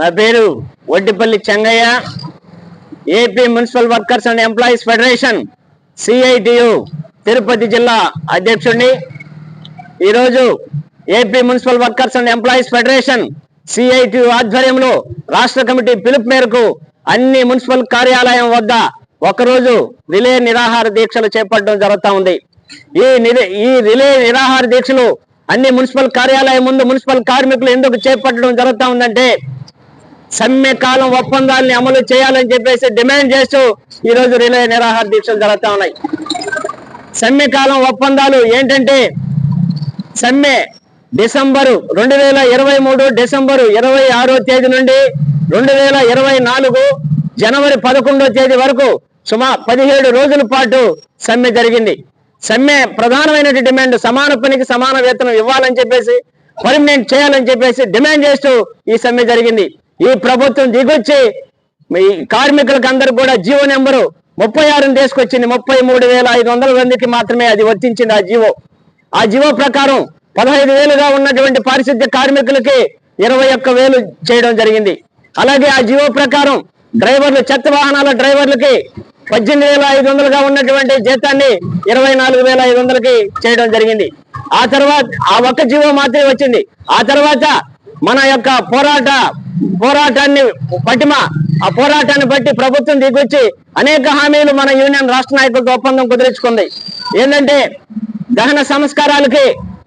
నా పేరు Oddipalli Chengaiah AP municipal workers and employees federation CITU Tirupati జిల్లా అధ్యక్షుడిని. ఈరోజు AP municipal workers and employees federation CITU ఆధ్వర్యంలో రాష్ట్ర కమిటీ పిలుపు మేరకు అన్ని మున్సిపల్ కార్యాలయం వద్ద ఒకరోజు రిలే నిరాహార దీక్షలు చేపట్టడం జరుగుతూ ఉంది. ఈ ఈ రిలే నిరాహార దీక్షలు అన్ని మున్సిపల్ కార్యాలయం ముందు మున్సిపల్ కార్మికులు ఎందుకు చేపట్టడం జరుగుతూ ఉందంటే సమ్మె కాలం ఒప్పందాలని అమలు చేయాలని చెప్పేసి డిమాండ్ చేస్తూ ఈ రోజు రిలే నిరాహార దీక్షలు జరుగుతూ ఉన్నాయి. సమ్మె కాలం ఒప్పందాలు ఏంటంటే సమ్మె డిసెంబరు రెండు వేల ఇరవై మూడు డిసెంబరు ఇరవై ఆరో తేదీ నుండి రెండు వేల ఇరవై నాలుగు జనవరి పదకొండో తేదీ వరకు సుమా పదిహేడు రోజుల పాటు సమ్మె జరిగింది. సమ్మె ప్రధానమైన డిమాండ్ సమాన పనికి సమాన వేతనం ఇవ్వాలని చెప్పేసి పర్మనెంట్ చేయాలని చెప్పేసి డిమాండ్ చేస్తూ ఈ సమ్మె జరిగింది. ఈ ప్రభుత్వం దిగొచ్చి ఈ కార్మికులకు అందరు కూడా జీవో నెంబరు ముప్పై ఆరుని తీసుకొచ్చింది. ముప్పై మూడు వేల ఐదు వందల మందికి మాత్రమే అది వర్తించింది ఆ జీవో. ఆ జీవో ప్రకారం పదహైదు వేలుగా ఉన్నటువంటి పారిశుద్ధ్య కార్మికులకి ఇరవై ఒక్క వేలు చేయడం జరిగింది. అలాగే ఆ జీవో ప్రకారం డ్రైవర్లు చెత్త వాహనాల డ్రైవర్లకి పద్దెనిమిది వేల ఐదు వందలుగా ఉన్నటువంటి జీతాన్ని ఇరవై నాలుగు వేల ఐదు వందలకి చేయడం జరిగింది. ఆ తర్వాత ఆ ఒక్క జీవో మాత్రమే వచ్చింది. ఆ తర్వాత మన యొక్క పోరాట పోరాటాన్ని పటిమ ఆ పోరాటాన్ని బట్టి ప్రభుత్వం దిగొచ్చి అనేక హామీలు మన యూనియన్ రాష్ట్ర నాయకులతో ఒప్పందం కుదిరించుకుంది. ఏంటంటే దహన సంస్కారాలకి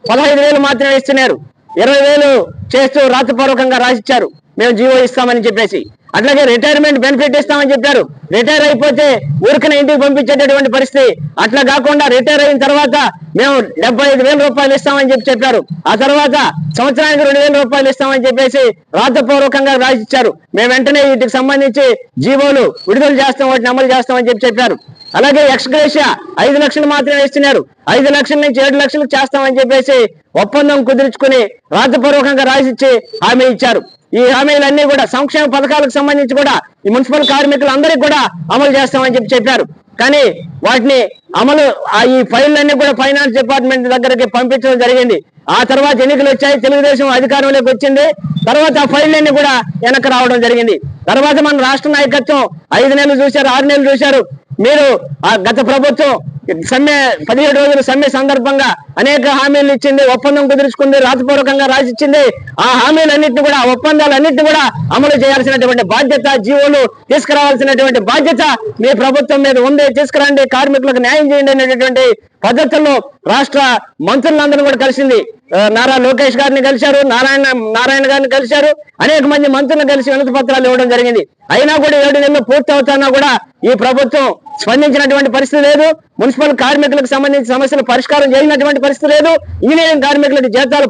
పదహైదు వేలు మాత్రమే ఇస్తున్నారు. ఇరవై వేలు చేస్తూ రాతపూర్వకంగా రాసిచ్చారు. మేము జీవో ఇస్తామని చెప్పేసి. అట్లాగే రిటైర్మెంట్ బెనిఫిట్ ఇస్తామని చెప్పారు. రిటైర్ అయిపోతే ఊరికనే ఇంటికి పంపించేటటువంటి పరిస్థితి. అట్లా కాకుండా రిటైర్ అయిన తర్వాత మేము డెబ్బై ఐదు వేల రూపాయలు ఇస్తామని చెప్పి చెప్పారు. ఆ తర్వాత సంవత్సరానికి రెండు వేల రూపాయలు ఇస్తామని చెప్పేసి రాతపూర్వకంగా రాసిచ్చారు. మేము వెంటనే వీటికి సంబంధించి జీవోలు విడుదల చేస్తాం వాటిని అమలు చేస్తామని చెప్పి చెప్పారు. అలాగే ఎక్స్గ్రేషియా ఐదు లక్షలు మాత్రమే ఇస్తున్నారు. ఐదు లక్షల నుంచి ఏడు లక్షలు చేస్తామని చెప్పేసి ఒప్పందం కుదుర్చుకుని రాతపూర్వకంగా రాసిచ్చి హామీ ఇచ్చారు. ఈ హామీలన్నీ కూడా సంక్షేమ పథకాలకు సంబంధించి కూడా ఈ మున్సిపల్ కార్మికులందరికీ కూడా అమలు చేస్తామని చెప్పి చెప్పారు. కానీ వాటిని అమలు ఆ ఈ ఫైళ్ళన్నీ కూడా ఫైనాన్స్ డిపార్ట్మెంట్ దగ్గరికి పంపించడం జరిగింది. ఆ తర్వాత ఎన్నికలు వచ్చాయి తెలుగుదేశం అధికారంలోకి వచ్చింది. తర్వాత ఆ ఫైళ్ళన్నీ కూడా వెనక్కి రావడం జరిగింది. తర్వాత మన రాష్ట్ర నాయకత్వం ఐదు నెలలు చూశారు ఆరు నెలలు చూశారు. మీరు ఆ గత ప్రభుత్వం సమ్మె పదిహేడు రోజుల సమ్మె సందర్భంగా అనేక హామీలు ఇచ్చింది ఒప్పందం కుదుర్చుకుంది రాతపూర్వకంగా రాసిచ్చింది. ఆ హామీలన్నింటినీ కూడా ఒప్పందాలన్నింటినీ కూడా అమలు చేయాల్సినటువంటి బాధ్యత జీవోలు తీసుకురావాల్సినటువంటి బాధ్యత మీ ప్రభుత్వం మీద ఉంది. తీసుకురండి కార్మికులకు న్యాయం చేయండి అనేటటువంటి పద్ధతుల్లో రాష్ట్ర మంత్రులందరూ కూడా కలిసింది. నారా లోకేష్ గారిని కలిశారు నారాయణ నారాయణ గారిని కలిశారు. అనేక మంది మంత్రులను కలిసి వినతి పత్రాలు ఇవ్వడం జరిగింది. అయినా కూడా ఏడు నెలలు పూర్తి అవుతానా కూడా ఈ ప్రభుత్వం స్పందించినటువంటి పరిస్థితి లేదు. మున్సిపల్ కార్మికులకు సంబంధించిన సమస్యలు పరిష్కారం చేసినటువంటి పరిస్థితి లేదు. ఇంజనీరింగ్ కార్మికులకు జీతాలు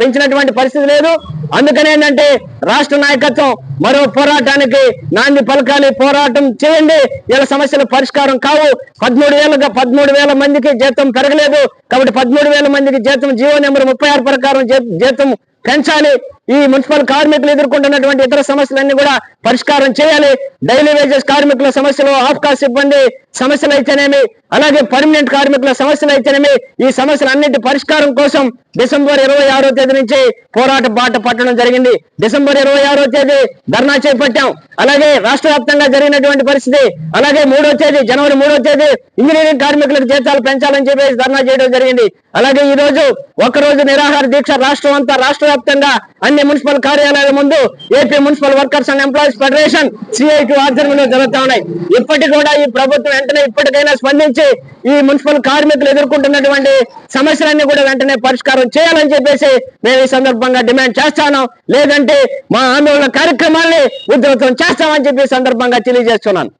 పెంచినటువంటి పరిస్థితి లేదు. అందుకని ఏంటంటే రాష్ట్ర నాయకత్వం మరో పోరాటానికి నాంది పలకాలి. పోరాటం చేయండి. వీళ్ళ సమస్యల పరిష్కారం కావు. పదమూడు వేలుగా పదమూడు వేల మందికి జీతం పెరగలేదు. కాబట్టి పదమూడు వేల మందికి జీతం జీవో నెంబర్ ముప్పై ఆరు ప్రకారం జీతం పెంచాలి. ఈ మున్సిపల్ కార్మికులు ఎదుర్కొంటున్నటువంటి ఇతర సమస్యలన్నీ కూడా పరిష్కారం చేయాలి. డైలీ వేజెస్ కార్మికుల సమస్యలు ఆఫ్ కాస్ట్ సిబ్బంది సమస్యలు అయితేనేమి అలాగే పర్మనెంట్ కార్మికుల సమస్యలు అయితేనేమి ఈ సమస్యలన్నింటి పరిష్కారం కోసం డిసెంబర్ ఇరవై ఆరో తేదీ నుంచి పోరాట బాట పట్టడం జరిగింది. డిసెంబర్ ఇరవై ఆరో తేదీ ధర్నా చేపట్టాం. అలాగే రాష్ట్ర వ్యాప్తంగా జరిగినటువంటి పరిస్థితి అలాగే మూడో తేదీ జనవరి మూడో తేదీ ఇంజనీరింగ్ కార్మికులకు జీతాలు పెంచాలని చెప్పేసి ధర్నా చేయడం జరిగింది. అలాగే ఈ రోజు ఒక రోజు నిరాహార దీక్ష రాష్ట్రం అంతా రాష్ట్ర వ్యాప్తంగా అన్ని మున్సిపల్ కార్యాలయాల ముందు AP municipal workers and employees federation CIT ఆధ్వర్యంలో జరుగుతా ఉన్నాయి. ఇప్పటికి కూడా ఈ ప్రభుత్వం వెంటనే ఇప్పటికైనా స్పందించి ఈ మున్సిపల్ కార్మికులు ఎదుర్కొంటున్నటువంటి సమస్యలన్నీ కూడా వెంటనే పరిష్కారం చేయాలని చెప్పేసి మేము ఈ సందర్భంగా డిమాండ్ చేస్తాను. లేదంటే మా ఆందోళన కార్యక్రమాల్ని ఉధృతం చేస్తామని చెప్పి సందర్భంగా తెలియజేస్తున్నాను.